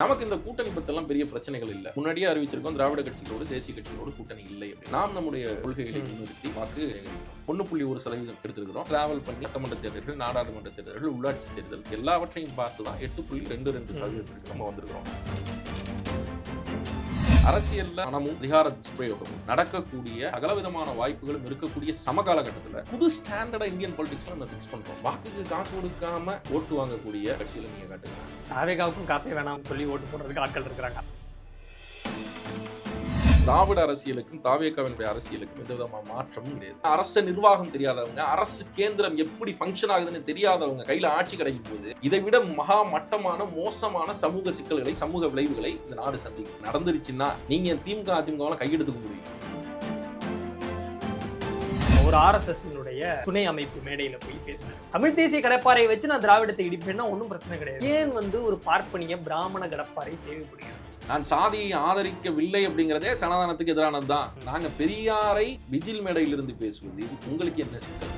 நமக்கு இந்த கூட்டணி பத்தெல்லாம் பெரிய பிரச்சனைகள் இல்லை. முன்னாடியே அறிவிச்சிருக்கோம் திராவிட கட்சிகளோடு தேசிய கட்சிகளோடு கூட்டணி இல்லை. நாம் நம்முடைய கொள்கைகளை முன்னிறுத்தி வாக்கு ஒன்று புள்ளி ஒரு சதவீதம் எடுத்திருக்கிறோம். டிராவல் பண்ணி சட்டமன்ற தேர்தல்கள் நாடாளுமன்ற தேர்தல்கள் உள்ளாட்சி தேர்தல் எல்லாவற்றையும் பார்த்து தான் எட்டு புள்ளி ரெண்டு ரெண்டு சதவீதத்திற்கு நம்ம வந்திருக்கிறோம். அரசியல்ல பணமும் அதிகார துஷ்பிரயோகமும் நடக்கக்கூடிய அகலவிதமான வாய்ப்புகளும் இருக்கக்கூடிய சமகால கட்டத்துல புது ஸ்டாண்டர்டா இந்தியன் பாலிடிக்ஸ்ல நம்ம பிக்ஸ் பண்றோம். வாக்குக்கு காசு கொடுக்காம ஓட்டு வாங்கக்கூடிய கட்சியில நீங்க காட்டுங்க. தாவேகாவுக்கும் காசே வேணாம்னு சொல்லி ஓட்டு போடுறதுக்கு ஆட்கள் இருக்கிறாங்க. திராவிட அரசியலுக்கும் தாவேக்காவினுடைய அரசியலுக்கும் எந்த விதமான மாற்றமும் கிடையாது. அரசு நிர்வாகம் தெரியாதவங்க அரசு கேந்திரம் எப்படி ஃபங்க்ஷன் ஆகுதுன்னு தெரியாதவங்க கையில ஆட்சி கிடைக்கும் போது இதை விட மகா மட்டமான மோசமான சமூக சிக்கல்களை சமூக விளைவுகளை இந்த நாடு சந்திக்கும். நடந்துருச்சுன்னா நீங்க திமுக அதிமுக கையெடுத்துக்க முடியும். ஒரு ஆர்எஸ்எஸ்னுடைய துணை அமைப்பு மேடையில போய் பேசினார் தமிழ் தேசிய கடப்பாறையை வச்சு நான் திராவிடத்தை இடிப்பேன்னா ஒன்றும் பிரச்சனை கிடையாது. ஏன் வந்து ஒரு பார்ப்பனிய பிராமண கடப்பாறை தேவைப்படுகிறது? நான் சாதியை ஆதரிக்கவில்லை அப்படிங்கிறதே சனாதனத்துக்கு எதிரானது தான் நாங்க பெரியாரை விஜில் மேடையிலிருந்து பேசுவது. இது உங்களுக்கு என்ன சிக்கல்?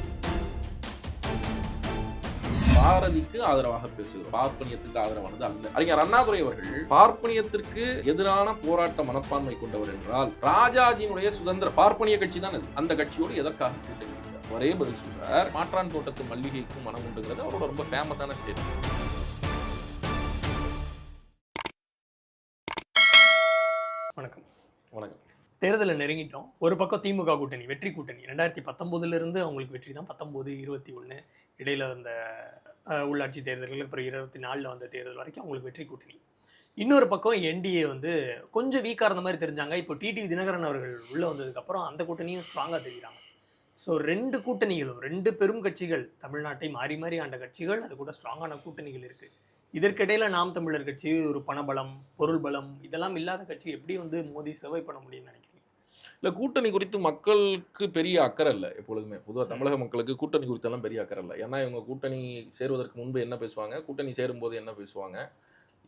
பாரதிக்கு ஆதரவாக பேசுகிறோம். பார்ப்பனியத்துக்கு ஆதரவானது அல்ல. அறிஞர் அண்ணாதுரை அவர்கள் பார்ப்பனியத்திற்கு எதிரான போராட்ட மனப்பான்மை கொண்டவர் என்றால் ராஜாஜியினுடைய சுதந்திர பார்ப்பனிய கட்சி தான் அது. அந்த கட்சியோடு எதற்காக கூட்டணி ஒரே பதில் சொல்றார் மாற்றான் தோட்டத்து மல்லிகைக்கும் மனம் உண்டுங்கிறது அவரோட ரொம்ப ஃபேமஸான ஸ்டேட்மெண்ட் வணக்கம். வணக்கம். தேர்தலை நெருங்கிட்டோம். ஒரு பக்கம் திமுக கூட்டணி வெற்றி கூட்டணி. ரெண்டாயிரத்தி பத்தொம்போதுல இருந்து அவங்களுக்கு வெற்றி தான். பத்தொம்போது இருபத்தி ஒன்று இடையில வந்த உள்ளாட்சி தேர்தல்கள் அப்புறம் இருபத்தி நாலில் வந்த தேர்தல் வரைக்கும் அவங்களுக்கு வெற்றி கூட்டணி. இன்னொரு பக்கம் என்டிஏ வந்து கொஞ்சம் வீக்காக இருந்த மாதிரி தெரிஞ்சாங்க. இப்போ டிடிவி தினகரன் அவர்கள் உள்ளே வந்ததுக்கப்புறம் அந்த கூட்டணியும் ஸ்ட்ராங்காக தெரியுறாங்க. ஸோ ரெண்டு கூட்டணிகளும் ரெண்டு பெரும் கட்சிகள் தமிழ்நாட்டை மாறி மாறி ஆண்ட கட்சிகள் அது கூட ஸ்ட்ராங்கான கூட்டணிகள் இருக்குது இதற்கிடையில் நாம் தமிழர் கட்சி ஒரு பணபலம் பொருள் பலம் இதெல்லாம் இல்லாத கட்சி எப்படி வந்து மோடி சர்வை பண்ண முடியும்னு நினைக்கிறீங்க? இல்லை கூட்டணி குறித்து மக்களுக்கு பெரிய அக்கறை இல்லை எப்பொழுதுமே. பொதுவாக தமிழக மக்களுக்கு கூட்டணி குறித்தெல்லாம் பெரிய அக்கறை இல்லை. ஏன்னா இவங்க கூட்டணி சேருவதற்கு முன்பு என்ன பேசுவாங்க? கூட்டணி சேரும்போது என்ன பேசுவாங்க?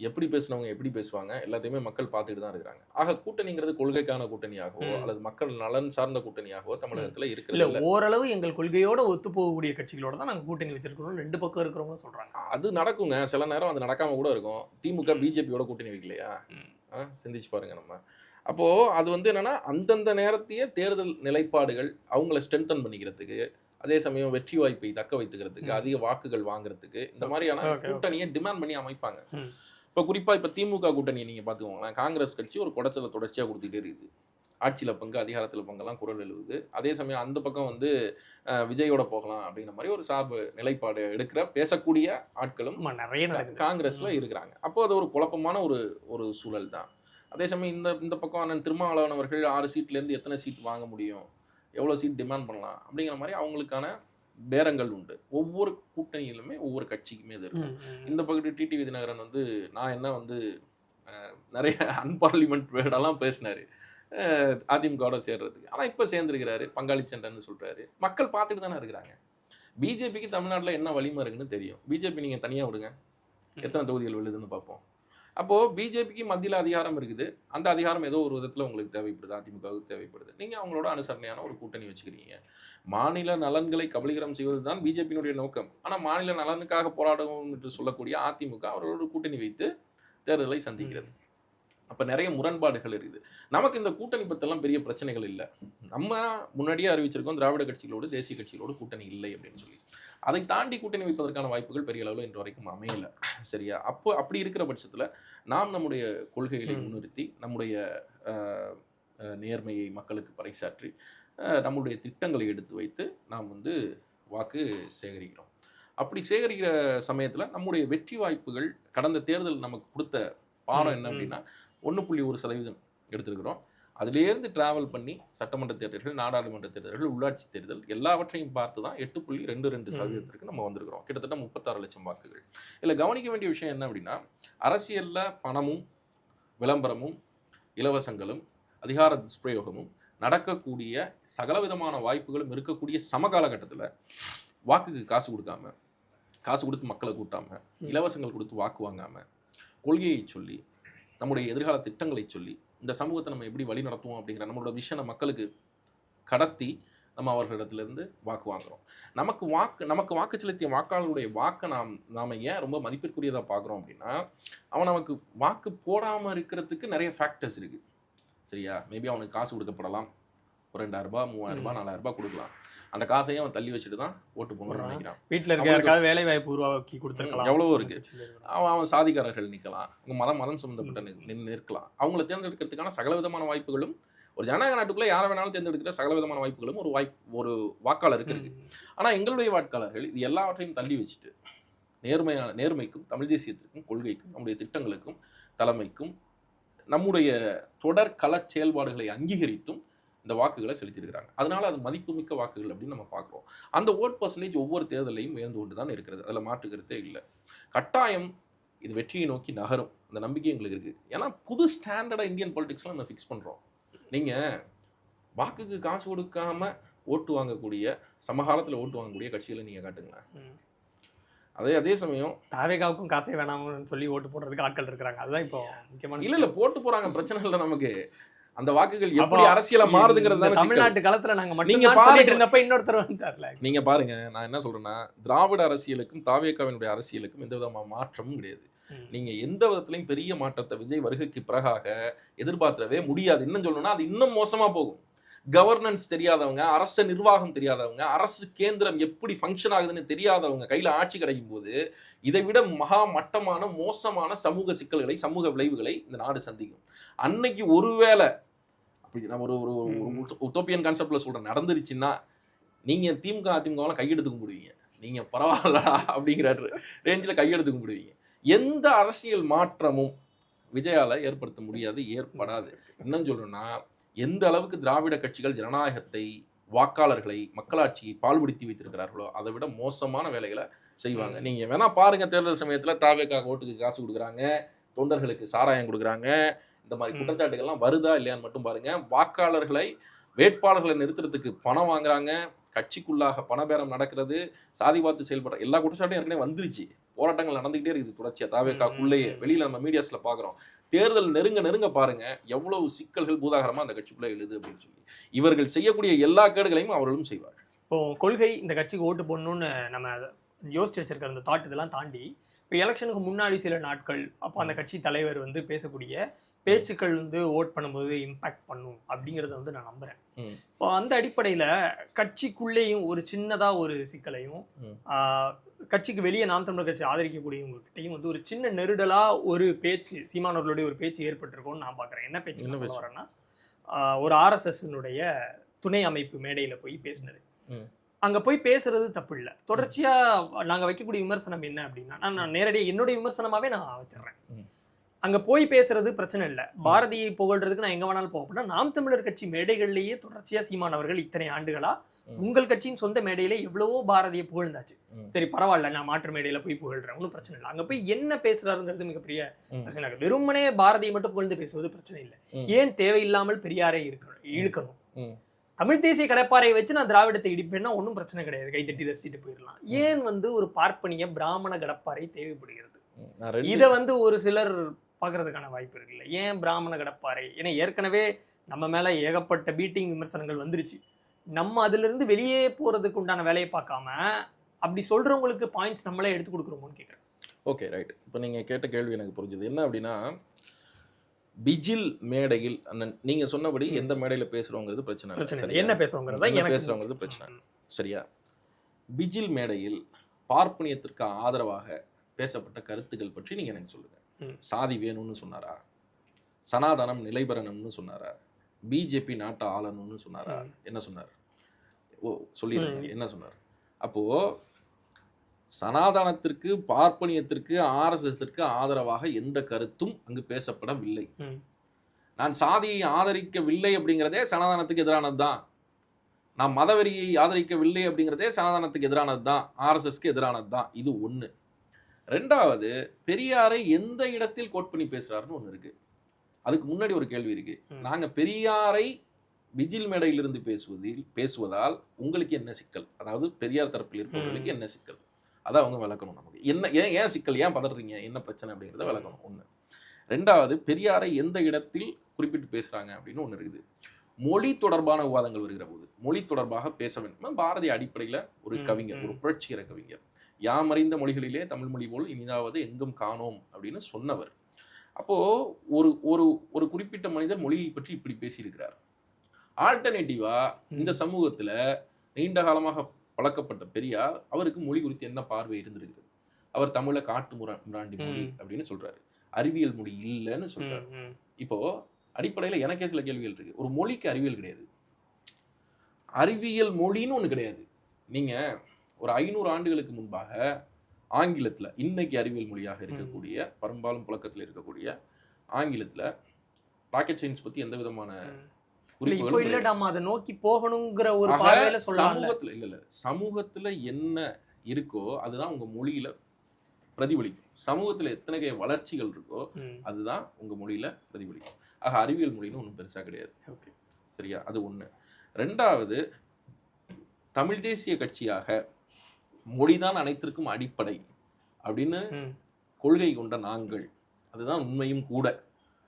எப்படி பேசினவங்க எப்படி பேசுவாங்க எல்லாத்தையுமே மக்கள் பார்த்துட்டு தான் இருக்கிறாங்க. ஆக கூட்டணிங்கிறது கொள்கைக்கான கூட்டணியாகவோ. அல்லது மக்கள் நலன் சார்ந்த கூட்டணியாகவோ தமிழகத்துல இருக்கிறது ஓரளவு எங்கள் கொள்கையோட ஒத்து போகக்கூடிய கட்சிகளோட தான் நாங்க கூட்டணி வச்சிருக்கிறோம் ரெண்டு பக்கம் இருக்கிறவங்க சொல்றாங்க. அது நடக்குங்க. சில நேரம் அது நடக்காம கூட இருக்கும். திமுக பிஜேபியோட கூட்டணி வைக்கலையா? சிந்திச்சு பாருங்க நம்ம. அப்போ அது வந்து என்னன்னா அந்தந்த நேரத்தையே தேர்தல் நிலைப்பாடுகள் அவங்கள ஸ்ட்ரென்தன் பண்ணிக்கிறதுக்கு அதே சமயம் வெற்றி வாய்ப்பை தக்க வைத்துக்கிறதுக்கு. அதிக வாக்குகள் வாங்குறதுக்கு இந்த மாதிரியான. கூட்டணியை டிமாண்ட் பண்ணி அமைப்பாங்க. இப்போ குறிப்பா இப்ப திமுக கூட்டணியை நீங்க பாத்துக்கோங்களேன் காங்கிரஸ் கட்சி ஒரு குடைச்சலை தொடர்ச்சியா கொடுத்துட்டே இருக்குது. ஆட்சியில பங்கு அதிகாரத்துல பங்கெல்லாம் குரல் எழுவுது. அதே சமயம் அந்த பக்கம் வந்து விஜயோட போகலாம் அப்படிங்கிற மாதிரி ஒரு சார்பு நிலைப்பாடு எடுக்கிற பேசக்கூடிய ஆட்களும் நிறைய காங்கிரஸ்ல. இருக்கிறாங்க. அப்போ அது ஒரு குழப்பமான ஒரு ஒரு சூழல் தான். அதே சமயம் இந்த இந்த பக்கம் அண்ணன் திருமாவளவன் அவர்கள் ஆறு சீட்ல இருந்து எத்தனை சீட் வாங்க முடியும்? எவ்வளவு சீட் டிமாண்ட் பண்ணலாம்? அப்படிங்கிற மாதிரி அவங்களுக்கான பேரங்கள் உண்டு. ஒவ்வொரு கூட்டணியிலுமே ஒவ்வொரு கட்சிக்குமே இது இருக்கும். இந்த பகுதி டிடிவி தினகரன் வந்து நான் என்ன வந்து நிறைய அன்பார்லிமெண்ட் வேர்டெல்லாம் பேசினாரு. அதிமுகவோட சேர்றதுக்கு. ஆனா இப்ப சேர்ந்திருக்கிறாரு பங்காளி சண்டைன்னு சொல்றாரு. மக்கள் பார்த்துட்டு தானே இருக்கிறாங்க. பிஜேபிக்கு தமிழ்நாட்டுல என்ன வலிமை இருக்குன்னு தெரியும். பிஜேபி நீங்க தனியா விடுங்க. எத்தனை தொகுதிகள் விழுதுன்னு பார்ப்போம். அப்போ பிஜேபிக்கு மத்தியில் அதிகாரம் இருக்குது. அந்த அதிகாரம் ஏதோ ஒரு விதத்துல உங்களுக்கு தேவைப்படுது அதிமுகவுக்கு தேவைப்படுது. நீங்க அவங்களோட அனுசரணையான ஒரு கூட்டணி வச்சுக்கிறீங்க. மாநில நலன்களை கபலீகரம் செய்வது தான் பிஜேபியினுடைய நோக்கம். ஆனா மாநில நலனுக்காக போராடும் என்று சொல்லக்கூடிய அதிமுக அவர்களோட கூட்டணி வைத்து தேர்தலை சந்திக்கிறது. அப்ப நிறைய முரண்பாடுகள் இருக்குது. நமக்கு இந்த கூட்டணி பத்தெல்லாம் பெரிய பிரச்சனைகள் இல்லை. நம்ம முன்னாடியே அறிவிச்சிருக்கோம் திராவிட கட்சிகளோடு தேசிய கட்சிகளோடு கூட்டணி இல்லை அப்படின்னு சொல்லி. அதை தாண்டி கூட்டணி வைப்பதற்கான வாய்ப்புகள் பெரிய அளவில் இன்று வரைக்கும் அமையல சரியா அப்போ அப்படி இருக்கிற பட்சத்துல நாம் நம்முடைய கொள்கைகளை. முன்னிறுத்தி நம்முடைய நேர்மையை மக்களுக்கு பறைசாற்றி நம்முடைய திட்டங்களை எடுத்து வைத்து நாம் வந்து வாக்கு சேகரிக்கிறோம் அப்படி சேகரிக்கிற சமயத்துல நம்முடைய வெற்றி வாய்ப்புகள் கடந்த தேர்தல் நமக்கு கொடுத்த பாடம் என்ன. அப்படின்னா ஒன்று புள்ளி ஒரு சதவீதம் எடுத்திருக்கிறோம் அதிலேருந்து டிராவல் பண்ணி சட்டமன்ற தேர்தல்கள் நாடாளுமன்ற தேர்தல்கள் உள்ளாட்சி தேர்தல் எல்லாவற்றையும் பார்த்து தான் எட்டு புள்ளி ரெண்டு ரெண்டு. சதவீதத்திற்கு நம்ம வந்திருக்கிறோம் கிட்டத்தட்ட முப்பத்தாறு லட்சம் வாக்குகள் இதில் கவனிக்க வேண்டிய விஷயம் என்ன அப்படின்னா அரசியல்ல பணமும் விளம்பரமும் இலவசங்களும் அதிகார துஷ்பிரயோகமும் நடக்கக்கூடிய சகலவிதமான வாய்ப்புகளும் இருக்கக்கூடிய சமகால கட்டத்தில் வாக்குக்கு காசு கொடுக்காம காசு கொடுத்து மக்களை கூட்டாம ம். இலவசங்கள் கொடுத்து வாக்கு வாங்காம கொள்கையை சொல்லி நம்முடைய எதிர்கால திட்டங்களை சொல்லி இந்த சமூகத்தை நம்ம எப்படி வழி நடத்துவோம் அப்படிங்கிற நம்மளோட விஷனை மக்களுக்கு கடத்தி நம்ம அவர்களிடத்திலிருந்து வாக்கு வாங்குறோம். நமக்கு வாக்கு நமக்கு வாக்கு செலுத்திய வாக்காளர்களுடைய வாக்கை நாம் நாம ஏன் ரொம்ப மதிப்பிற்குரியதாக பார்க்குறோம் அப்படின்னா அவன் நமக்கு வாக்கு போடாமல் இருக்கிறதுக்கு நிறைய ஃபேக்டர்ஸ் இருக்கு. சரியா? மேபி அவனுக்கு காசு கொடுக்கப்படலாம். ஒரு ரூபாய் நாலாயிரம் ரூபாய் கொடுக்கலாம். அந்த காசையும் அவன் தள்ளி வச்சுட்டு தான் ஓட்டு போகணும்னு. நினைக்கிறான். வீட்டில் இருக்க யாருக்காவது வேலை வாய்ப்பு உருவாக்கி கொடுத்துருக்கலாம். எவ்வளவோ இருக்கு. அவன் அவன் சாதிக்காரர்கள் நிற்கலாம் அவங்க மதம் மதம் சம்மந்தப்பட்ட நி- நின்னு நிற்கலாம். அவங்கள தேர்ந்தெடுக்கிறதுக்கான சகல விதமான வாய்ப்புகளும் ஒரு ஜனநாயக நாட்டுக்குள்ள யாரை வேணாலும் தேர்ந்தெடுக்கிற சகல விதமான வாய்ப்புகளும் ஒரு வாய்ப்பு ஒரு வாக்காளருக்கு இருக்கு. ஆனா எங்களுடைய வாக்காளர்கள் இது எல்லாவற்றையும் தள்ளி வச்சுட்டு நேர்மையான நேர்மைக்கும் தமிழ் தேசியத்திற்கும் கொள்கைக்கும் நம்முடைய திட்டங்களுக்கும் தலைமைக்கும் நம்முடைய தொடர் கள செயல்பாடுகளை அங்கீகரித்தும் இந்த வாக்குகளை செலுத்தியிருக்கிறாங்க. அதனால அது மதிப்புமிக்க வாக்குகள் அப்படின்னு நம்ம பார்க்குறோம். அந்த ஓட் பர்சன்டேஜ் ஒவ்வொரு தேர்தலையும் உயர்ந்து கொண்டு தான் இருக்கிறது. அதில் மாற்று கருத்தே இல்லை. கட்டாயம் இது வெற்றியை நோக்கி நகரும். அந்த நம்பிக்கை எங்களுக்கு இருக்குது ஏன்னா புது ஸ்டாண்டர்டாக இந்தியன் பாலிடிக்ஸ்லாம் நம்ம ஃபிக்ஸ் பண்ணுறோம் நீங்கள் வாக்குக்கு காசு கொடுக்காம ஓட்டு வாங்கக்கூடிய சமகாலத்தில் ஓட்டு வாங்கக்கூடிய கட்சிகளை நீங்கள் காட்டுங்களேன். ம். அதே அதே சமயம் தாவேகாவுக்கும் காசே வேணாம்னு சொல்லி ஓட்டு போடுறதுக்கு ஆட்கள் இருக்கிறாங்க. அதுதான் இப்போ முக்கியமான இல்ல இல்ல போட்டு போறாங்க. பிரச்சனை இல்லை நமக்கு. அந்த வாக்குகள் எப்படி அரசியலா மாறுதுங்கிறது தானே. தமிழ்நாட்டு களத்துல நாங்க நீங்க பாருங்க. இருந்தப்ப இன்னொருத்தர் நீங்க பாருங்க நான் என்ன சொல்றேன்னா திராவிட அரசியலுக்கும் தாவேக்காவினுடைய அரசியலுக்கும் எந்த விதமான மாற்றமும் கிடையாது. நீங்க எந்த விதத்திலையும் பெரிய மாற்றத்தை விஜய் வருகைக்கு பிறகாக எதிர்பார்க்கவே முடியாது இன்னும் சொல்லணும்னா அது இன்னும் மோசமா போகும் கவர்னன்ஸ் தெரியாதவங்க அரச நிர்வாகம் தெரியாதவங்க அரசு கேந்திரம் எப்படி ஃபங்க்ஷன் ஆகுதுன்னு தெரியாதவங்க கையில ஆட்சி கிடைக்கும் போது இதை விட மகா மட்டமான மோசமான சமூக சிக்கல்களை சமூக விளைவுகளை இந்த நாடு சந்திக்கும். அன்னைக்கு ஒருவேளை அப்படி நான் ஒரு ஒரு உத்தோப்பியன் கான்செப்ட்ல சொல்றேன். நடந்துருச்சுன்னா நீங்க திமுக அதிமுகவெல்லாம் கையெடுத்து கும்பிடுவீங்க நீங்க பரவாயில்லடா அப்படிங்கிற ரேஞ்சில் கையெடுத்து கும்பிடுவீங்க எந்த அரசியல் மாற்றமும் விஜயால ஏற்படுத்த முடியாது ஏற்படாது. இன்னும் சொல்லணும்னா எந்த அளவுக்கு திராவிட கட்சிகள் ஜனநாயகத்தை வாக்காளர்களை மக்களாட்சியை பால்படுத்தி வைத்திருக்கிறார்களோ அதை விட மோசமான வேலைகளை செய்வாங்க. நீங்க வேணா பாருங்க தேர்தல் சமயத்துல தாவேக்காக ஓட்டுக்கு காசு கொடுக்குறாங்க தொண்டர்களுக்கு சாராயம் கொடுக்குறாங்க இந்த மாதிரி. குற்றச்சாட்டுகள்லாம் வருதா இல்லையான்னு மட்டும் பாருங்க. வாக்காளர்களை வேட்பாளர்களை நிறுத்துறதுக்கு பணம் வாங்குறாங்க கட்சிக்குள்ளாக பணபேரம் நடக்கிறது சாதி பார்த்து செயல்படுற எல்லா குற்றச்சாட்டும் ஏற்கனவே வந்துருச்சு. போராட்டங்கள் நடந்துகிட்டே இருக்குது தொடர்ச்சியா. தாவேக்காக்குள்ளேயே. வெளியில நம்ம மீடியாஸ்ல பாக்குறோம். தேர்தல் நெருங்க நெருங்க பாருங்க எவ்வளவு சிக்கல்கள் பூதாகரமா அந்த கட்சிக்குள்ள எழுது அப்படின்னு சொல்லி. இவர்கள் செய்யக்கூடிய எல்லா கேடுகளையும் அவர்களும் செய்வார் இப்போ கொள்கை இந்த கட்சிக்கு ஓட்டு போடணும்னு நம்ம யோசிச்சு வச்சிருக்கிற அந்த தாட் இதெல்லாம் தாண்டி இப்போ எலெக்ஷனுக்கு முன்னாடி சில நாட்கள் அப்போ அந்த கட்சி தலைவர் வந்து பேசக்கூடிய பேச்சுக்கள் வந்து ஓட் பண்ணும்போது இம்பாக்ட் பண்ணும் அப்படிங்கிறத வந்து நான் நம்புறேன். இப்போ அந்த அடிப்படையில் கட்சிக்குள்ளேயும் ஒரு சின்னதா ஒரு சிக்கலையும் கட்சிக்கு வெளியே நாம் தமிழர் கட்சி ஆதரிக்கக்கூடியவங்ககிட்டையும் வந்து ஒரு சின்ன நெருடலா ஒரு பேச்சு சீமானவர்களுடைய ஒரு பேச்சு ஏற்பட்டிருக்கும்னு நான் பார்க்குறேன் என்ன பேச்சு என்ன? வரேன்னா ஒரு ஆர்எஸ்எஸ்னுடைய துணை அமைப்பு மேடையில போய் பேசினது. அங்க போய் பேசுறது தப்பு இல்ல தொடர்ச்சியா நாங்க வைக்கக்கூடிய விமர்சனம் என்ன அப்படின்னா நான் நேரடியாக என்னுடைய விமர்சனமாவே நான் வச்சிடுறேன். அங்க போய் பேசுறது பிரச்சனை இல்ல பாரதியை புகழ்றதுக்கு நான் எங்க வேணாலும் போக அப்படின்னா நாம் தமிழர் கட்சி மேடைகள்லயே தொடர்ச்சியா சீமானவர்கள் இத்தனை ஆண்டுகளா ம். உங்கள் கட்சியின் சொந்த மேடையில எவ்வளவோ பாரதியை புகழ்ந்தாச்சு. சரி பரவாயில்ல நான் மாற்று மேடையில போய் புகழ்றேன். ஒன்றும் பிரச்சனை இல்லை. அங்க போய் என்ன பேசுறாருங்கிறது மிகப்பெரிய. பிரச்சனை. இல்லை வெறுமனே பாரதியை மட்டும் புகழ்ந்து பேசுவது பிரச்சனை இல்லை. ஏன் தேவையில்லாமல் பெரியாரை இருக்கணும் இழுக்கணும். தமிழ் தேசிய கடப்பாறையை வச்சு நான் திராவிடத்தை இடிப்பேன்னா ஒன்றும் பிரச்சனை கிடையாது. கைத்தட்டி ரசிச்சுட்டு போயிடலாம். ஏன் வந்து ஒரு பார்ப்பனிய பிராமண கடப்பாறை தேவைப்படுகிறது? இதை வந்து ஒரு சிலர் பார்க்கறதுக்கான வாய்ப்பு இருக்குல்ல. ஏன் பிராமண கடப்பாறை? ஏன்னா ஏற்கனவே நம்ம மேல ஏகப்பட்ட பீட்டிங் விமர்சனங்கள் வந்துருச்சு. நம்ம அதுல இருந்து வெளியே போறதுக்கு உண்டான வேலையை பார்க்காம அப்படி சொல்றவங்களுக்கு பாயிண்ட்ஸ் நம்மளே எடுத்து கொடுக்குறோமோன்னு கேட்குறேன் ஓகே ரைட் இப்போ நீங்கள் கேட்ட கேள்வி எனக்கு புரிஞ்சுது. என்ன அப்படின்னா பிஜில் மேடையில் அண்ணன் நீங்க சொன்னபடி எந்த மேடையில் பேசுறோங்கிறது பிரச்சனை பிரச்சனை? என்ன பேசுறோங்கிறதா என்ன எனக்கு பேசுறவங்கிறது பிரச்சனை. சரியா? பிஜில் மேடையில் பார்ப்பனியத்திற்கு ஆதரவாக பேசப்பட்ட கருத்துக்கள் பற்றி நீங்க எனக்கு சொல்லுங்க. ம். சாதி வேணும்னு சொன்னாரா? சனாதனம் நிலைபெறணும்னு சொன்னாரா? பிஜேபி நாட்டை ஆளணும்னு சொன்னாரா. என்ன சொன்னார்? ஓ சொல்லிடுங்க. என்ன சொன்னார்? அப்போ சனாதனத்திற்கு பார்ப்பனியத்திற்கு ஆர்எஸ்எஸ்ற்கு ஆதரவாக எந்த கருத்தும் அங்கு பேசப்படவில்லை. நான் சாதியை ஆதரிக்கவில்லை அப்படிங்கிறதே சனாதனத்துக்கு எதிரானது தான். நான் மதவெறியை ஆதரிக்கவில்லை அப்படிங்கிறதே சனாதனத்துக்கு எதிரானது தான். ஆர்எஸ்எஸ்க்கு எதிரானது தான். இது ஒன்று ரெண்டாவது பெரியாரை எந்த இடத்தில் கோட் பண்ணி பேசுறாருன்னு ஒன்று இருக்கு. அதுக்கு முன்னாடி ஒரு கேள்வி இருக்கு. நாங்க பெரியாரை விஜில் மேடையிலிருந்து பேசுவதில் பேசுவதால் உங்களுக்கு என்ன சிக்கல்? அதாவது பெரியார் தரப்பில் இருப்பவர்களுக்கு என்ன சிக்கல்? அதை அவங்க விளக்கணும் நமக்கு. என்ன ஏன் ஏன் சிக்கல்? ஏன் பதறீங்க? என்ன பிரச்சனை அப்படிங்கிறத விளக்கணும். ஒன்று ரெண்டாவது பெரியாரை எந்த இடத்தில் குறிப்பிட்டு பேசுறாங்க அப்படின்னு ஒன்று இருக்குது. மொழி தொடர்பான விவாதங்கள் வருகிற போது மொழி தொடர்பாக பேச வேண்டும்? பாரதி அடிப்படையில ஒரு கவிஞர். ஒரு புரட்சிகர கவிஞர். யாமறிந்த மொழிகளிலே தமிழ் மொழி போல் இனிதாவது எங்கும் காணோம் அப்படின்னு சொன்னவர். அப்போ ஒரு ஒரு ஒரு குறிப்பிட்ட மனிதர் மொழியை பற்றி இப்படி பேசியிருக்கிறார். ஆல்டர்னேட்டிவா இந்த சமூகத்துல நீண்ட காலமாக பழக்கப்பட்ட பெரியார் அவருக்கு மொழி குறித்து என்ன பார்வை இருந்திருக்குது? அவர் தமிழை காட்டு முரா முராண்டி மொழி. அப்படின்னு சொல்றாரு. அறிவியல் மொழி இல்லைன்னு சொல்றாரு. ம், ம். இப்போ அடிப்படையில எனக்கே சில கேள்விகள் இருக்கு. ஒரு மொழிக்கு அறிவியல் கிடையாது. அறிவியல் மொழின்னு ஒண்ணு கிடையாது. நீங்க ஒரு ஐநூறு ஆண்டுகளுக்கு முன்பாக ஆங்கிலத்துல இன்னைக்கு அறிவியல் மொழியாக இருக்கக்கூடிய பெரும்பாலும் புழக்கத்தில் இருக்கக்கூடிய ஆங்கிலத்துல ராக்கெட் சயின்ஸ் பத்தி எந்த விதமான இப்போ இல்ல கிடையாது. நாம அதை நோக்கி போகணுங்கிற ஒரு பார்வையில சமூகத்துல இல்ல இல்ல. சமூகத்துல என்ன இருக்கோ அதுதான் உங்க மொழியில பிரதிபலிக்கும். சமூகத்துல எத்தனை வளர்ச்சிகள் இருக்கோ அதுதான் உங்க மொழியில பிரதிபலிக்கும். ஆக அறிவியல் மொழின்னு ஒன்றும் பெருசா கிடையாது. சரியா? அது ஒண்ணு. ரெண்டாவது தமிழ் தேசிய கட்சியாக மொழிதான் அனைத்திற்கும் அடிப்படை அப்படின்னு கொள்கை கொண்ட நாங்கள். அதுதான் உண்மையும் கூட.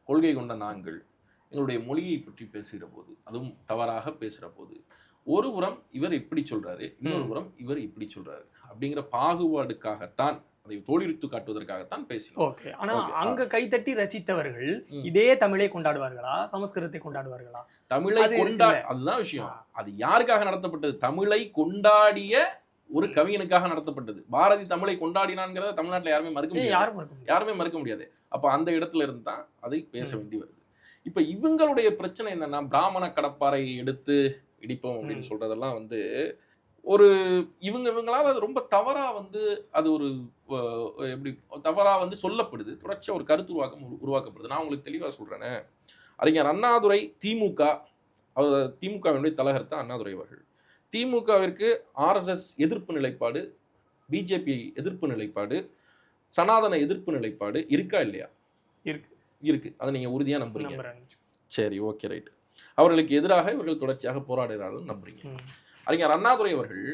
கொள்கை கொண்ட நாங்கள். எங்களுடைய மொழியை பற்றி பேசுகிற போது அதுவும் தவறாக பேசுகிற போது ஒரு புறம் இவர் இப்படி சொல்றாரு இன்னொரு. புறம் இவர் இப்படி சொல்றாரு அப்படிங்கிற பாகுபாடுக்காகத்தான் அதை தோலிருத்து காட்டுவதற்காகத்தான் பேசினோம். ஓகே. ஆனா. அங்க கைத்தட்டி ரசித்தவர்கள். இதே தமிழை கொண்டாடுவார்களா? சமஸ்கிருதத்தை கொண்டாடுவார்களா? தமிழை கொண்டா. அதுதான் விஷயம். அது யாருக்காக நடத்தப்பட்டது? தமிழை கொண்டாடிய ஒரு கவிஞனுக்காக நடத்தப்பட்டது. பாரதி தமிழை கொண்டாடினான்ங்கிறத தமிழ்நாட்டுல யாருமே மறுக்க முடியாது. யாரும் மறுக்க முடியாது. யாருமே மறுக்க முடியாது. அப்ப அந்த இடத்துல இருந்து தான் அதை பேச. வேண்டி வருது. இப்ப இவங்களுடைய பிரச்சனை என்னன்னா பிராமண கடப்பாரை எடுத்து இடிப்போம் அப்படின்னு. சொல்றதெல்லாம் வந்து ஒரு இவங்க இவங்களால அது ரொம்ப தவறா வந்து அது ஒரு எப்படி தவறா வந்து சொல்லப்படுது. தொடர்ச்சியா ஒரு கருத்து உருவாக்கம் உரு- உருவாக்கப்படுது. நான் உங்களுக்கு தெளிவா சொல்றேனே. அறிஞர் அண்ணாதுரை திமுக அவர் திமுகவினுடைய தலைவர் தான் அண்ணாதுரை அவர்கள். திமுகவிற்கு ஆர்எஸ்எஸ் எதிர்ப்பு நிலைப்பாடு பிஜேபி எதிர்ப்பு நிலைப்பாடு சனாதன எதிர்ப்பு நிலைப்பாடு இருக்கா இல்லையா? இருக்கு. இருக்கு. அதை நீங்க உறுதியா நம்புறீங்க? சரி ஓகே ரைட். அவர்களுக்கு எதிராக இவர்கள் தொடர்ச்சியாக போராடுகிறார்கள் நம்புறீங்க. அறிஞர் அண்ணாதுரை அவர்கள்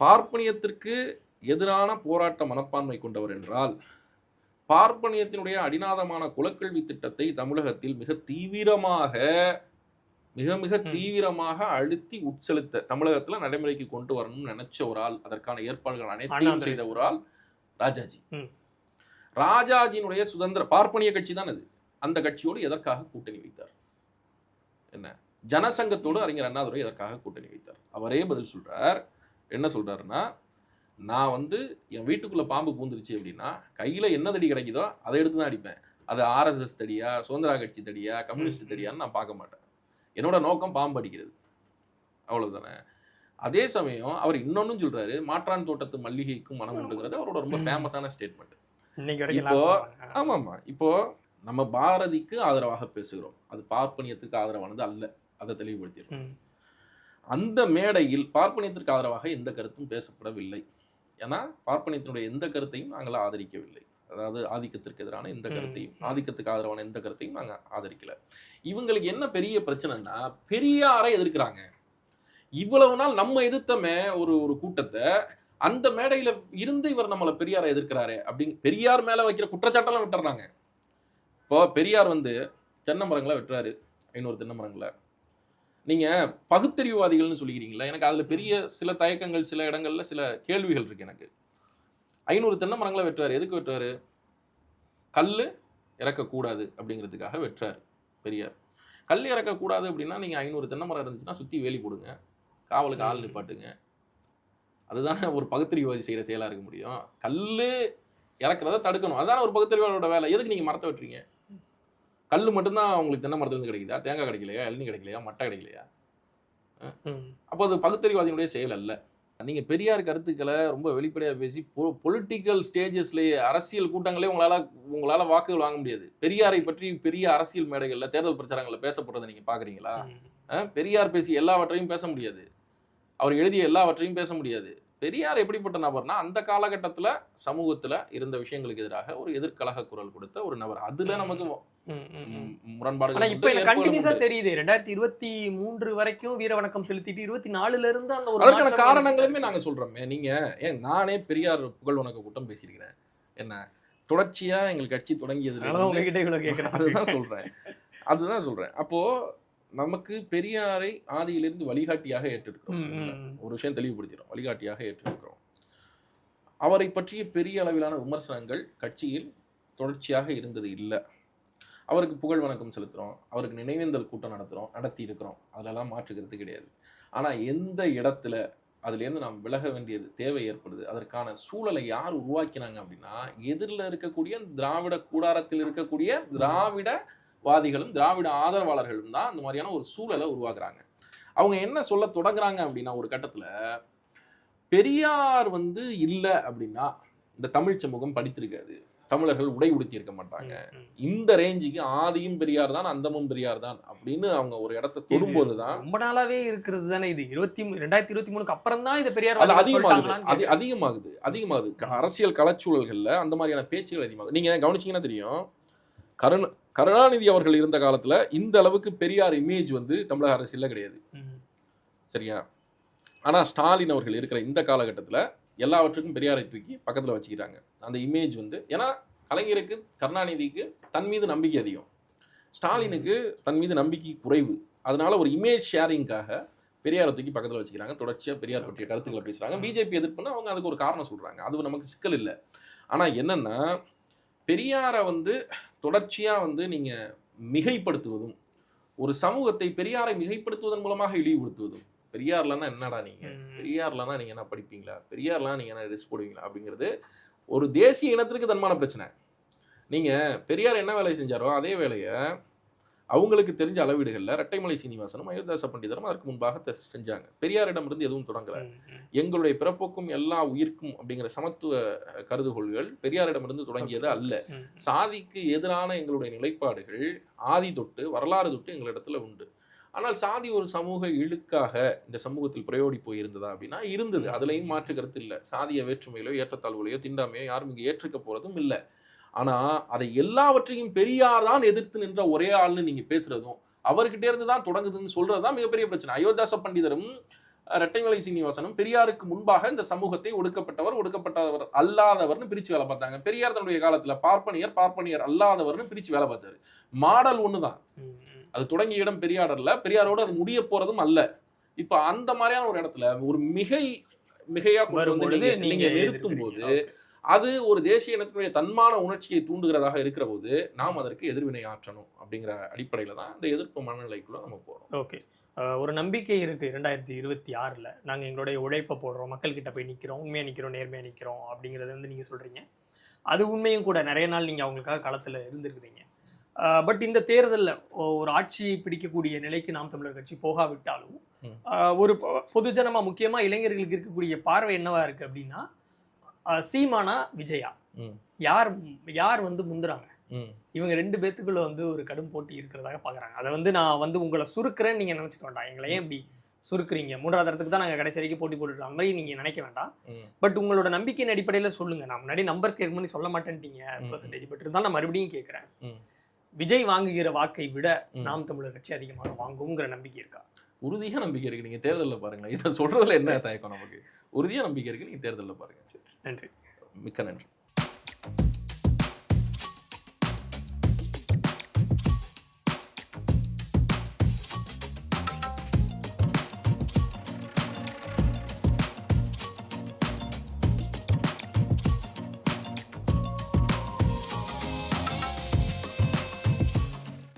பார்ப்பனியத்திற்கு எதிரான போராட்ட மனப்பான்மை கொண்டவர் என்றால் பார்ப்பனியத்தினுடைய அடிநாதமான குலக்கல்வி திட்டத்தை தமிழகத்தில் மிக தீவிரமாக மிக மிக. தீவிரமாக அழுத்தி உட்செலுத்த தமிழகத்துல நடைமுறைக்கு கொண்டு வரணும்னு நினைச்ச ஒரு ஆள் அதற்கான ஏற்பாடுகள் அனைத்தையும். செய்த ஒரு ஆள் ராஜாஜி. ராஜாஜியினுடைய சுதந்திர பார்ப்பனிய கட்சி தான் அது. அந்த கட்சியோடு எதற்காக கூட்டணி வைத்தார்? என்ன? ஜனசங்கத்தோடு அறிஞர் அண்ணாதுரை எதற்காக கூட்டணி வைத்தார்? அவரே பதில் சொல்றார். என்ன சொல்றாருன்னா நான் வந்து என் வீட்டுக்குள்ள பாம்பு பூந்துருச்சு அப்படின்னா கையில என்ன தடி கிடைக்குதோ அதை எடுத்து தான் அடிப்பேன். அது ஆர்எஸ்எஸ் தடியா சுதந்திரா கட்சி தடியா கம்யூனிஸ்ட் தடியான்னு நான் பார்க்க மாட்டேன். என்னோட நோக்கம் பாம்பு அடிக்கிறது. அவ்வளவுதானே. அதே சமயம் அவர் இன்னொன்னும் சொல்றாரு மாற்றான் தோட்டத்து மல்லிகைக்கும் மனம் உண்டுங்கிறது அவரோட ரொம்ப ஃபேமஸான ஸ்டேட்மெண்ட் இப்போ- சொல்றாங்க. ஆமாமா. இப்போ நம்ம பாரதிக்கு ஆதரவாக பேசுகிறோம். அது பார்ப்பனியத்துக்கு ஆதரவானது அல்ல. அதை தெளிவுபடுத்திடுறோம் ம், அந்த மேடையில் பார்ப்பனியத்திற்கு ஆதரவாக எந்த கருத்தும் பேசப்படவில்லை. ஏன்னா பார்ப்பனியத்தினுடைய எந்த கருத்தையும் நாங்கள் ஆதரிக்கவில்லை. அதாவது ஆதிக்கத்திற்கு எதிரான எந்த ம், கருத்தையும். ஆதிக்கத்துக்கு ஆதரவான எந்த கருத்தையும் நாங்கள் ஆதரிக்கல. இவங்களுக்கு என்ன பெரிய பிரச்சனைன்னா பெரியாரை எதிர்க்கிறாங்க. இவ்வளவு நாள் நம்ம எதிர்த்தமே ஒரு ஒரு கூட்டத்தை அந்த மேடையில இருந்து இவர் நம்மளை பெரியாரை எதிர்க்கிறாரு அப்படிங்க பெரியார் மேல வைக்கிற குற்றச்சாட்டெல்லாம் விட்டுறாங்க. இப்போ பெரியார் வந்து தென்னை மரங்களை வெட்டுறாரு ஐநூறு தென்னை மரங்களை நீங்க பகுத்தறிவுவாதிகள்னு சொல்லிக்கிறீங்களா எனக்கு அதுல பெரிய சில தயக்கங்கள் சில இடங்கள்ல சில கேள்விகள் இருக்கு எனக்கு. ஐநூறு தென்னை மரங்களை வெட்டுறாரு. எதுக்கு வெட்டுறாரு? கல்லு இறக்கக்கூடாது அப்படிங்கிறதுக்காக வெட்டுறாரு பெரியார். கல் இறக்கக்கூடாது அப்படின்னா நீங்க ஐநூறு தென்னை மரம் இருந்துச்சுன்னா சுத்தி வேலி போடுங்க. காவலுக்கு ஆள். நிப்பாட்டுங்க. அதுதானே ஒரு பகுத்தறிவுவாதி செய்யற செயலா இருக்க முடியும். கல்லு இறக்குறத தடுக்கணும். அதுதானே ஒரு பகுத்தறிவாளோட வேலை. எதுக்கு நீங்க மரத்தை வெட்டுறீங்க? கல் மட்டும்தான் உங்களுக்கு தென்னை மரத்துல இருந்து கிடைக்குதா? தேங்காய் கிடைக்கலையா? இளநீ கிடைக்கலையா? மட்டை கிடைக்கலையா? அப்போ அது பகுத்தறிவாதியினுடைய செயல் அல்ல. நீங்க பெரியார் கருத்துக்களை ரொம்ப வெளிப்படையா பேசி பொலிட்டிக்கல் ஸ்டேஜஸ்லேயே அரசியல் கூட்டங்களே உங்களால உங்களால வாக்குகள் வாங்க முடியாது. பெரியாரை பற்றி பெரிய அரசியல் மேடைகள்ல தேர்தல் பிரச்சாரங்கள்ல பேசப்படுறதை நீங்க பாக்குறீங்களா? ம். அஹ் பெரியார் பேசி எல்லாவற்றையும் பேச முடியாது. அவர் எழுதிய எல்லாவற்றையும் பேச முடியாது. பெரியார் எப்படிப்பட்ட நபர்னா அந்த காலகட்டத்துல சமூகத்துல இருந்த விஷயங்களுக்கு எதிராக ஒரு எதிர்கலக குரல் கொடுத்த ஒரு நபர். அதுல. நமக்கு ம், ம், ம். ம், முரண்பாடுகள் ஆனா உண்டு, இப்ப எனக்கு கண்டினியூஸா. தெரியுது. ரெண்டாயிரத்தி இருபத்தி மூன்று வரைக்கும் வீர வணக்கம் செலுத்திட்டு இருபத்தி நாலுல இருந்து அந்த ஒரு அதற்கான காரணங்களுமே நாங்க சொல்றோமே. நீங்க ஏன் நானே பெரியார் புகழ் வணக்க கூட்டம் பேசியிருக்கிறேன். என்ன தொடர்ச்சியா எங்கள் கட்சி கேக்குறேன் அதுதான் சொல்றேன். அதுதான் சொல்றேன். அப்போ நமக்கு பெரியாரை ஆதியிலிருந்து வழிகாட்டியாக ஏற்றிருக்கிறோம். ஒரு விஷயம் தெளிவுபடுத்திடும் வழிகாட்டியாக ஏற்றிருக்கிறோம். அவரை பற்றிய பெரிய அளவிலான விமர்சனங்கள் கட்சியில் தொடர்ச்சியாக இருந்தது இல்லை. அவருக்கு புகழ் வணக்கம் செலுத்துகிறோம் அவருக்கு நினைவேந்தல் கூட்டம் நடத்துகிறோம் நடத்தி இருக்கிறோம் அதிலெல்லாம் மாற்றுக்கிறது கிடையாது. ஆனால் எந்த இடத்துல அதுலேருந்து நாம் விலக வேண்டியது தேவை ஏற்படுது அதற்கான சூழலை யார் உருவாக்கினாங்க அப்படின்னா எதிரில் இருக்கக்கூடிய திராவிட கூடாரத்தில் இருக்கக்கூடிய திராவிடவாதிகளும் திராவிட ஆதரவாளர்களும் தான் அந்த மாதிரியான ஒரு சூழலை உருவாக்குறாங்க. அவங்க என்ன சொல்ல தொடங்குறாங்க அப்படின்னா ஒரு கட்டத்தில் பெரியார் வந்து இல்லை அப்படின்னா இந்த தமிழ் சமூகம் படித்திருக்காது. தமிழர்கள் உடை உடுத்தி இருக்க மாட்டாங்க. இந்த ரேஞ்சுக்கு ஆதியும் பெரியார் தான் அந்தமும் பெரியார் தான் அப்படின்னு அவங்க ஒரு இடத்த தொடும்போது தான் ரொம்ப நாளாவே இருக்கிறது தானே இது. இருபத்தி ரெண்டாயிரத்தி இருபத்தி மூணுக்கு அப்புறம் தான் இது பெரியார் அது அதிகமாகுது. அது அதிகமாகுது. அதிகமாகுது. அரசியல் கலச்சூழல்கள்ல அந்த மாதிரியான பேச்சுகள் அதிகமாகுது. நீங்க கவனிச்சீங்கன்னா தெரியும். கருண கருணாநிதி அவர்கள் இருந்த காலத்துல இந்த அளவுக்கு பெரியார் இமேஜ் வந்து தமிழக அரசியல்ல கிடையாது. சரியா? ஆனா ஸ்டாலின் அவர்கள் இருக்கிற இந்த காலகட்டத்துல எல்லாவற்றுக்கும் பெரியாரை தூக்கி பக்கத்துல வச்சுக்கிறாங்க அந்த இமேஜ் வந்து ஏன்னா கலைஞருக்கு கருணாநிதிக்கு தன் மீது நம்பிக்கை அதிகம். ஸ்டாலினுக்கு தன் மீது நம்பிக்கை குறைவு. அதனால ஒரு இமேஜ் ஷேரிங்காக பெரியாரை தூக்கி பக்கத்துல வச்சுக்கிறாங்க. தொடர்ச்சியா பெரியார் பற்றிய கருத்துக்களை பேசுறாங்க. பிஜேபி எதிர்ப்புன்னா அவங்க அதுக்கு ஒரு காரணம் சொல்றாங்க. அது நமக்கு சிக்கல் இல்லை. ஆனா என்னன்னா பெரியாரை வந்து தொடர்ச்சியா வந்து நீங்க மிகைப்படுத்துவதும் ஒரு சமூகத்தை பெரியாரை மிகைப்படுத்துவதன் மூலமாக இழிவுபடுத்துவதும். பெரியார்லன்னா என்னடா நீங்க? ம். பெரியார்லனா நீங்க என்ன படிப்பீங்களா? பெரியார்லாம் நீங்க என்ன ரிஸ்க் போடுவீங்களா? அப்படிங்கிறது ஒரு தேசிய இனத்திற்கு தன்மான பிரச்சனை. நீங்க பெரியார் என்ன வேலை செஞ்சாரோ அதே வேலையை அவங்களுக்கு தெரிஞ்ச அளவீடுகளில் ரெட்டைமலை சீனிவாசனும் அயோத்தியாச பண்டிதரும் அதற்கு முன்பாக செஞ்சாங்க. பெரியாரிடமிருந்து எதுவும் தொடங்கல. எங்களுடைய பிறப்புக்கும் எல்லா உயிர்க்கும் அப்படிங்கிற சமத்துவ கருதுகோள்கள் பெரியாரிடமிருந்து தொடங்கியது அல்ல. சாதிக்கு எதிரான எங்களுடைய நிலைப்பாடுகள் ஆதி தொட்டு வரலாறு தொட்டு எங்களிடத்துல உண்டு. ஆனால் சாதி ஒரு சமூக இழுக்காக இந்த சமூகத்தில் பிரயோடி போயிருந்ததா அப்படின்னா இருந்தது. அதுலயும் மாற்று கருத்து இல்லை. சாதிய வேற்றுமையிலோ ஏற்றத்தாழ்வுலையோ திண்டாமையோ யாரும் இங்கே ஏற்றுக்க போறதும் இல்லை. ஆனா அதை எல்லாவற்றையும் பெரியார் தான் எதிர்த்து நின்ற ஒரே ஆள்னு நீங்க பேசுறதும் அவர்கிட்ட இருந்து தான் தொடங்குதுன்னு சொல்றதுதான் மிகப்பெரிய பிரச்சனை. அயோத்தியாச பண்டிதரும் ரெட்டைமலை சீனிவாசனும் பெரியாருக்கு முன்பாக இந்த சமூகத்தை ஒடுக்கப்பட்டவர் ஒடுக்கப்பட்டவர் அல்லாதவர்னு பிரிச்சு வேலை பார்த்தாங்க. பெரியார் தன்னுடைய காலத்துல பார்ப்பனியர் பார்ப்பனியர் அல்லாதவர்னு பிரிச்சு வேலை பார்த்தாரு. மாடல் ஒண்ணுதான். ம், ம். அது தொடங்கிய இடம் பெரியாடல்ல பெரியாரோட அது முடிய போறதும் அல்ல. இப்ப அந்த மாதிரியான ஒரு இடத்துல ஒரு மிகை மிகையா கொண்டு வந்து வரும்பொழுது நீங்க- நீங்க நிறுத்தும் போது அது ஒரு தேசிய இனத்தினுடைய தன்மான உணர்ச்சியை தூண்டுகிறதாக இருக்கிற போது நாம் அதற்கு எதிர்வினை ஆற்றணும் அப்படிங்கிற அடிப்படையில தான் இந்த எதிர்ப்பு மனநிலைக்குள்ள நம்ம போறோம். ஓகே. ஒரு நம்பிக்கை இருக்கு ரெண்டாயிரத்தி இருபத்தி ஆறில். நாங்கள் எங்களுடைய உழைப்பை போடுறோம் மக்கள்கிட்ட போய் நிற்கிறோம் உண்மையாக நிற்கிறோம் நேர்மையாக நிற்கிறோம் அப்படிங்கிறத வந்து நீங்கள் சொல்கிறீங்க அது உண்மையும் கூட நிறைய நாள் நீங்கள் அவங்களுக்காக களத்தில் இருந்திருக்கிறீங்க. பட் இந்த தேர்தலில் ஒரு ஆட்சியை பிடிக்கக்கூடிய நிலைக்கு நாம் தமிழர் கட்சி போகாவிட்டாலும் ஒரு பொ- பொதுஜனமா முக்கியமாக இளைஞர்களுக்கு இருக்கக்கூடிய பார்வை என்னவா இருக்கு அப்படின்னா சீமானா விஜயா. யார் யார் வந்து முந்துறாங்க. இவங்க ரெண்டு பேத்துக்குள்ள வந்து ஒரு கடும் போட்டி இருக்கிறதாக பார்க்குறாங்க அதை வந்து நான் வந்து உங்களை சுருக்குறேன்னு நீங்கள் நினச்சிக்க வேண்டாம். எங்களை ஏன் இப்படி சுருக்குறீங்க? மூன்றாவது இடத்துக்கு தான் நாங்கள் கடைசி வரைக்கும் போட்டி போட்டுருக்கோம் அந்த மாதிரி நீங்கள் நினைக்க வேண்டாம். பட் உங்களோட நம்பிக்கையின் அடிப்படையில் சொல்லுங்க. நான் முன்னாடி நம்பர்ஸ் கேட்கும் போது சொல்ல மாட்டேன்ட்டீங்க. பர்சன்டேஜ் பட் இருந்தாலும் நான் மறுபடியும் கேட்குறேன். விஜய் வாங்குகிற வாக்கை விட. நாம் தமிழர் கட்சி அதிகமாக வாங்குங்கிற நம்பிக்கை இருக்கா? உறுதியா நம்பிக்கை இருக்கு. நீங்க தேர்தலில் பாருங்களேன். இதை சொல்றதுல என்ன தயக்கம் நமக்கு? உறுதியா நம்பிக்கை இருக்கு. நீங்க தேர்தலில் பாருங்க. நன்றி. மிக்க நன்றி.